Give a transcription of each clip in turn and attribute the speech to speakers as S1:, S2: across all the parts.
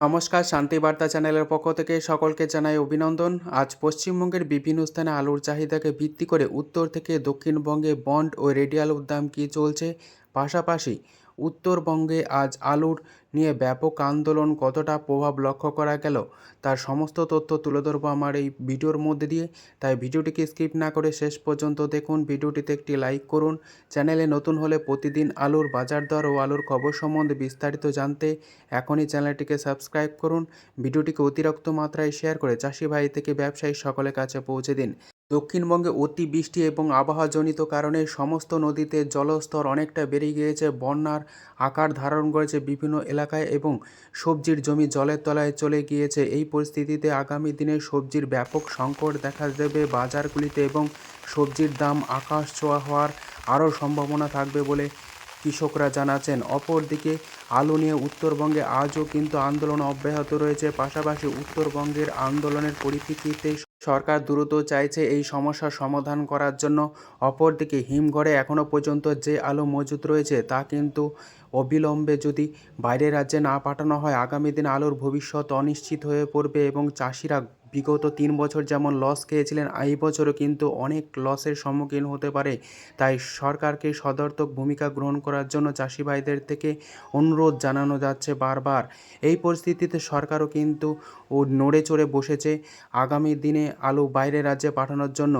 S1: নমস্কার, শান্তি বার্তা চ্যানেলের পক্ষ থেকে সকলকে জানাই অভিনন্দন। আজ পশ্চিমবঙ্গের বিভিন্ন স্থানে আলুর চাহিদাকে ভিত্তি করে উত্তর থেকে দক্ষিণবঙ্গে বন্ড ও রেডিয়াল উদ্যাম কী চলছে? পাশাপাশি উত্তরবঙ্গে আজ আলুর নিয়ে ব্যাপক আন্দোলন কতটা প্রভাব লক্ষ্য করা গেল, তার সমস্ত তথ্য তুলে ধরবো আমার এই ভিডিওর মধ্যে দিয়ে। তাই ভিডিওটিকে স্কিপ না করে শেষ পর্যন্ত দেখুন। ভিডিওটিতে একটি লাইক করুন। চ্যানেলে নতুন হলে প্রতিদিন আলুর বাজার দর ও আলুর খবর সম্বন্ধে বিস্তারিত জানতে এখনই চ্যানেলটিকে সাবস্ক্রাইব করুন। ভিডিওটিকে অতিরিক্ত মাত্রায় শেয়ার করে চাষি ভাই থেকে ব্যবসায়ী সকলের কাছে পৌঁছে দিন। দক্ষিণবঙ্গে অতি বৃষ্টি এবং আবহাওয়াজনিত কারণে সমস্ত নদীতে জলস্তর অনেকটা বেড়ে গিয়েছে। বন্যার আকার ধারণ করেছে বিভিন্ন এলাকায় এবং সবজির জমি জলের তলায় চলে গিয়েছে। এই পরিস্থিতিতে আগামী দিনে সবজির ব্যাপক সংকট দেখা দেবে বাজারগুলিতে এবং সবজির দাম আকাশ ছোঁয়া হওয়ার আরও সম্ভাবনা থাকবে বলে কৃষকরা জানাচ্ছেন। অপরদিকে আলু নিয়ে উত্তরবঙ্গে আজও কিন্তু আন্দোলন অব্যাহত রয়েছে। পাশাপাশি উত্তরবঙ্গের আন্দোলনের পরিপ্রেক্ষিতে সরকার দ্রুত চাইছে এই সমস্যার সমাধান করার জন্য। অপরদিকে হিমঘরে এখনও পর্যন্ত যে আলু মজুত রয়েছে, তা কিন্তু অবিলম্বে যদি বাইরের রাজ্যে না পাঠানো হয়, আগামী দিন আলুর ভবিষ্যৎ অনিশ্চিত হয়ে পড়বে এবং চাষিরা বিগত তিন বছর যেমন লস খেয়েছিলেন, এই বছরও কিন্তু অনেক লসের সম্মুখীন হতে পারে। তাই সরকারকে সদর্থক ভূমিকা গ্রহণ করার জন্য চাষি ভাইদের থেকে অনুরোধ জানানো যাচ্ছে বারবার। এই পরিস্থিতিতে সরকারও কিন্তু ও নড়ে চড়ে বসেছে আগামী দিনে আলু বাইরের রাজ্যে পাঠানোর জন্য।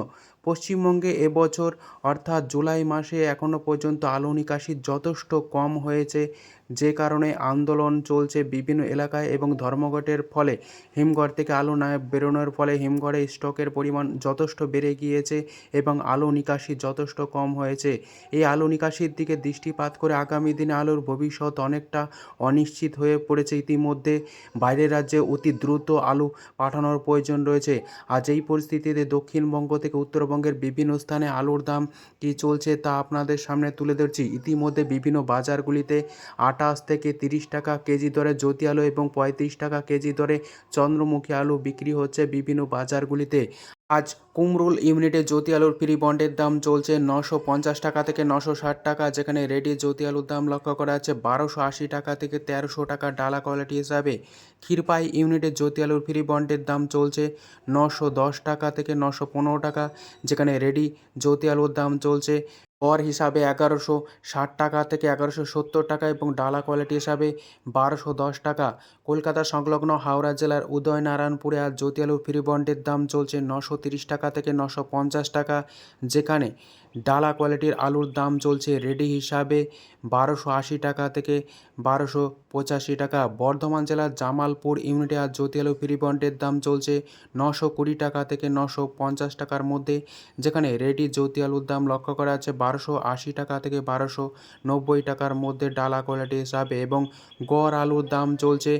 S1: পশ্চিমবঙ্গে এবছর অর্থাৎ জুলাই মাসে এখনও পর্যন্ত আলু নিকাশি যথেষ্ট কম হয়েছে। যে কারণে আন্দোলন চলছে বিভিন্ন এলাকায় এবং ধর্মঘটের ফলে হিমঘর থেকে আলু না বেরোনোর ফলে হিমঘরে স্টকের পরিমাণ যথেষ্ট বেড়ে গিয়েছে এবং আলু নিকাশি যথেষ্ট কম হয়েছে। এই আলু নিকাশির দিকে দৃষ্টিপাত করে আগামী দিনে আলুর ভবিষ্যৎ অনেকটা অনিশ্চিত হয়ে পড়েছে। ইতিমধ্যে বাইরের রাজ্যে অতি দ্রুত আলু পাঠানোর প্রয়োজন রয়েছে। আজ এই পরিস্থিতিতে দক্ষিণবঙ্গ থেকে উত্তরবঙ্গের বিভিন্ন স্থানে আলুর দাম কী চলছে তা আপনাদের সামনে তুলে ধরছি। ইতিমধ্যে বিভিন্ন বাজারগুলিতে আটাশ থেকে তিরিশ টাকা কেজি দরে জ্যোতি আলু এবং পঁয়ত্রিশ টাকা কেজি দরে চন্দ্রমুখী আলু বিক্রি হচ্ছে বিভিন্ন বাজারগুলিতে। আজ কুমরুল ইউনিটে জ্যোতি আলুর ফ্রি বন্ডের দাম চলছে নশো পঞ্চাশ টাকা থেকে নশো ষাট টাকা, যেখানে রেডি জ্যোতি আলুর দাম লক্ষ্য করা যাচ্ছে বারোশো আশি টাকা থেকে তেরোশো টাকা ডালা কোয়ালিটি হিসাবে। ক্ষীরপাই ইউনিটে জ্যোতি আলুর ফ্রি বন্ডের দাম চলছে নশো দশ টাকা থেকে নশো পনেরো টাকা, যেখানে রেডি জ্যোতি আলুর দাম চলছে গড় হিসাবে এগারোশো ষাট টাকা থেকে এগারোশো সত্তর টাকা এবং ডালা কোয়ালিটি হিসাবে বারোশো দশ টাকা। কলকাতা সংলগ্ন হাওড়া জেলার উদয়নারায়ণপুরে আজ জ্যোতি ফ্রি বন্ডের দাম চলছে নশো তিরিশ টাকা থেকে নশো পঞ্চাশ টাকা, যেখানে ডালা কোয়ালিটির আলুর দাম চলছে রেডি হিসাবে বারোশো আশি টাকা থেকে বারোশো পঁচাশি টাকা। বর্ধমান জেলার জামালপুর ইউনিটে আর জ্যোতি আলু ফ্রি বন্ডের দাম চলছে নশো কুড়ি টাকা থেকে নশো পঞ্চাশ টাকার মধ্যে, যেখানে রেডি জ্যোতি আলুর দাম লক্ষ্য করা আছে বারোশো আশি টাকা থেকে বারোশো নব্বই টাকার মধ্যে ডালা কোয়ালিটি হিসাবে এবং গড় আলুর দাম চলছে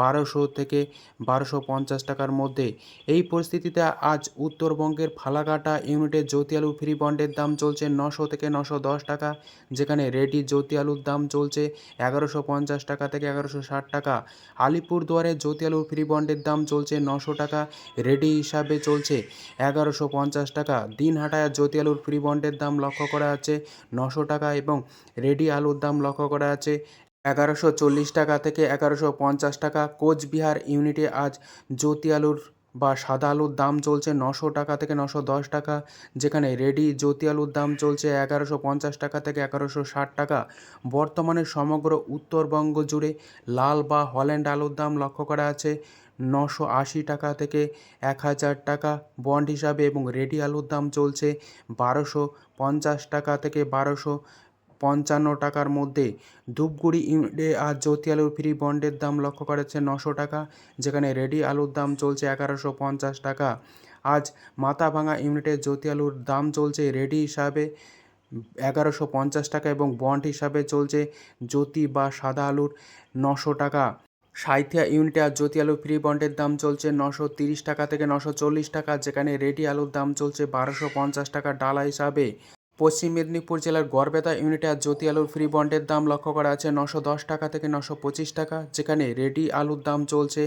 S1: বারোশো থেকে বারোশো পঞ্চাশ টাকার মধ্যে। এই পরিস্থিতিতে আজ উত্তরবঙ্গের ফালাকাটা ইউনিটে জ্যোতি আলু ফ্রি বন্ডের দাম চলছে নশো থেকে নশো দশ টাকা, যেখানে রেডি জ্যোতি আলুর দাম চলছে এগারোশো পঞ্চাশ টাকা থেকে এগারোশো ষাট টাকা। আলিপুরদুয়ারে জ্যোতি আলুর ফ্রি বন্ডের দাম চলছে নশো টাকা, রেডি হিসাবে চলছে এগারোশো পঞ্চাশ টাকা। দিনহাটায় জ্যোতি আলুর ফ্রি বন্ডের দাম লক্ষ্য করা আছে নশো টাকা এবং রেডি আলুর দাম লক্ষ্য করা আছে এগারোশো চল্লিশ টাকা থেকে এগারোশো পঞ্চাশ টাকা। কোচবিহার ইউনিটে আজ জ্যোতি আলুর বা সাদা আলুর দাম চলছে নশো টাকা থেকে নশো দশ টাকা, যেখানে রেডি জ্যোতি আলুর দাম চলছে এগারোশো পঞ্চাশ টাকা থেকে এগারোশো ষাট টাকা। বর্তমানে সমগ্র উত্তরবঙ্গ জুড়ে লাল বা হল্যান্ড আলুর দাম লক্ষ্য করা আছে নশো আশি টাকা থেকে এক হাজার টাকা বন্ড হিসাবে এবং রেডি আলুর দাম চলছে বারোশো পঞ্চাশ টাকা থেকে বারোশো পঞ্চান্ন টাকার মধ্যে ধূপগুড়ি ইউনিটে আজ জ্যোতি আলুর ফ্রি বন্ডের দাম লক্ষ্য করেছে নশো টাকা, যেখানে রেডি আলুর দাম চলছে এগারোশো পঞ্চাশ টাকা। আজ মাথাভাঙা ইউনিটে জ্যোতি আলুর দাম চলছে রেডি হিসাবে এগারোশো পঞ্চাশ টাকা এবং বন্ড হিসাবে চলছে জ্যোতি বা সাদা আলুর নশো টাকা। সাঁইথিয়া ইউনিটে আজ জ্যোতি আলু ফ্রি বন্ডের দাম চলছে নশো তিরিশ টাকা থেকে নশো চল্লিশ টাকা, যেখানে রেডি আলুর দাম চলছে বারোশো পঞ্চাশ টাকা ডালা হিসাবে। পশ্চিম মেদিনীপুর জেলার গড়বেতা ইউনিটে আজ জ্যোতি আলুর ফ্রি বন্ডের দাম লক্ষ্য করা আছে নশো দশ টাকা থেকে নশো পঁচিশ টাকা, যেখানে রেডি আলুর দাম চলছে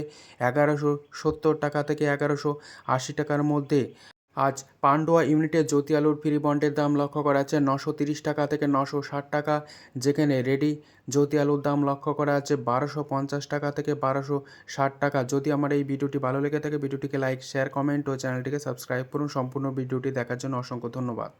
S1: এগারোশো সত্তর টাকা থেকে এগারোশো আশি টাকার মধ্যে। আজ পান্ডুয়া ইউনিটে জ্যোতি আলুর ফ্রি বন্ডের দাম লক্ষ্য করা আছে নশো তিরিশ টাকা থেকে নশো ষাট টাকা, যেখানে রেডি জ্যোতি আলুর দাম লক্ষ্য করা আছে বারোশো পঞ্চাশ টাকা থেকে বারোশো ষাট টাকা। যদি আমার এই ভিডিওটি ভালো লেগে থাকে, ভিডিওটিকে লাইক, শেয়ার, কমেন্ট ও চ্যানেলটিকে সাবস্ক্রাইব করুন। সম্পূর্ণ ভিডিওটি দেখার জন্য অসংখ্য ধন্যবাদ।